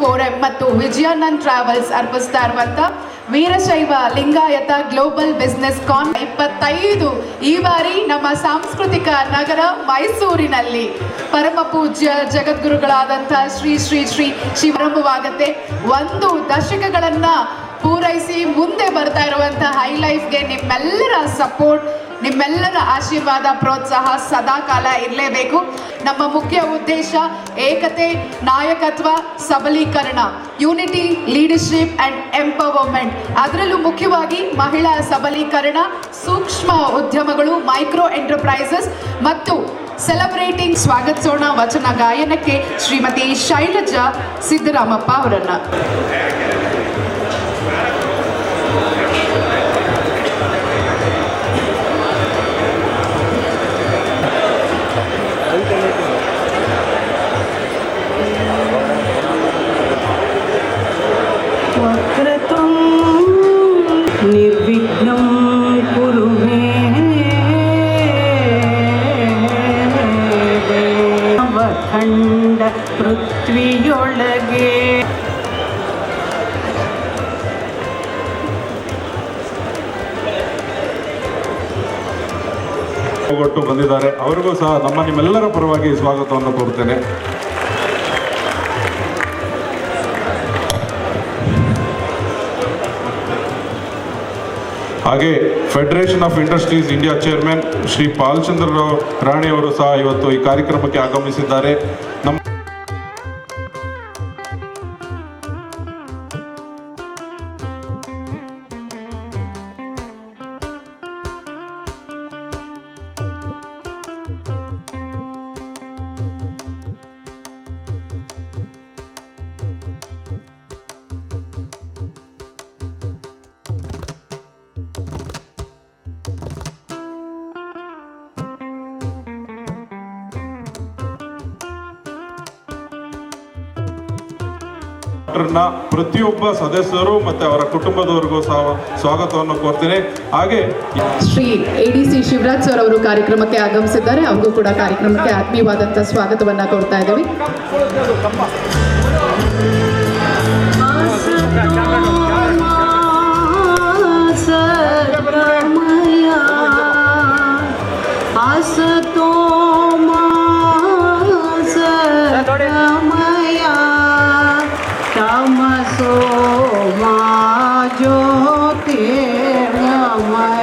Forum ಮತ್ತು Vijayanand travels ಅರ್ಪಿಸ್ತಾ ಇರುವಂಥ Veerashaiva Lingayat global business con ಇಪ್ಪತ್ತೈದು ಈ ಬಾರಿ ನಮ್ಮ ಸಾಂಸ್ಕೃತಿಕ ನಗರ ಮೈಸೂರಿನಲ್ಲಿ ಪರಮ ಪೂಜ್ಯ ಜಗದ್ಗುರುಗಳಾದಂತಹ ಶ್ರೀ ಶ್ರೀ ಶ್ರೀ ಶಿವರಂಭವಾಗತ್ತೆ. ಒಂದು ದಶಕಗಳನ್ನ ಪೂರೈಸಿ ಮುಂದೆ ಬರ್ತಾ ಇರುವಂತಹ ಹೈ ಲೈಫ್ಗೆ ನಿಮ್ಮೆಲ್ಲರ ಸಪೋರ್ಟ್, ನಿಮ್ಮೆಲ್ಲರ ಆಶೀರ್ವಾದ, ಪ್ರೋತ್ಸಾಹ ಸದಾ ಕಾಲ ಇರಲೇಬೇಕು. ನಮ್ಮ ಮುಖ್ಯ ಉದ್ದೇಶ ಏಕತೆ, ನಾಯಕತ್ವ, ಸಬಲೀಕರಣ ಯೂನಿಟಿ ಲೀಡರ್ಶಿಪ್ ಅಂಡ್ ಎಂಪವರ್ಮೆಂಟ್ ಅದರಲ್ಲೂ ಮುಖ್ಯವಾಗಿ ಮಹಿಳಾ ಸಬಲೀಕರಣ, ಸೂಕ್ಷ್ಮ ಉದ್ಯಮಗಳು ಮೈಕ್ರೋ ಎಂಟರ್ಪ್ರೈಸಸ್ ಮತ್ತು ಸೆಲೆಬ್ರೇಟಿಂಗ್ ಸ್ವಾಗತಿಸೋಣ ವಚನ ಗಾಯನಕ್ಕೆ ಶ್ರೀಮತಿ ಶೈಲಜಾ ಸಿದ್ದರಾಮಪ್ಪ ಅವರನ್ನ. ಕೊಟ್ಟು ಬಂದಿದ್ದಾರೆ. ಅವರಿಗೂ ಸಹ ನಮ್ಮ ನಿಮ್ಮೆಲ್ಲರ ಪರವಾಗಿ ಸ್ವಾಗತವನ್ನು ಕೋರ್ತೇನೆ ಹಾಗೆ federation of industries India chairman Shri Palchandra Rao Rani ಅವರು ಸಹ ಇವತ್ತು ಈ ಕಾರ್ಯಕ್ರಮಕ್ಕೆ ಆಗಮಿಸಿದ್ದಾರೆ. ನಮ್ಮ ಡಾಕ್ಟರ್ನ ಪ್ರತಿಯೊಬ್ಬ ಸದಸ್ಯರು ಮತ್ತೆ ಅವರ ಕುಟುಂಬದವರಿಗೂ ಸಹ ಸ್ವಾಗತವನ್ನು ಕೋರ್ತೇನೆ. ಹಾಗೆ Shri A D C Shivaraj sir ಅವರು ಕಾರ್ಯಕ್ರಮಕ್ಕೆ ಆಗಮಿಸಿದ್ದಾರೆ. ಅವರಿಗೂ ಕೂಡ ಕಾರ್ಯಕ್ರಮಕ್ಕೆ ಆತ್ಮೀಯವಾದಂಥ ಸ್ವಾಗತವನ್ನು ಕೊಡ್ತಾ ಇದ್ದೀವಿ.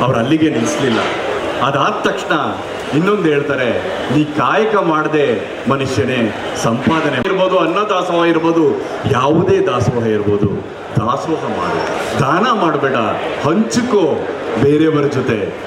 ಅವ್ರು ಅಲ್ಲಿಗೆ ನಿಲ್ಲಿಸ್ಲಿಲ್ಲ ಅದಾದ ತಕ್ಷಣ ಇನ್ನೊಂದು ಹೇಳ್ತಾರೆ, ನೀ ಕಾಯಕ ಮಾಡದೆ ಮನುಷ್ಯನೇ, ಸಂಪಾದನೆ ಇರ್ಬೋದು ಅನ್ನ ದಾಸೋಹ ಇರ್ಬೋದು, ಯಾವುದೇ ದಾಸೋಹ ಇರ್ಬೋದು. ದಾಸೋಹ ಮಾಡು. ದಾನ ಮಾಡಬೇಡ. ಹಂಚಿಕೋ ಬೇರೆಯವರ ಜೊತೆ.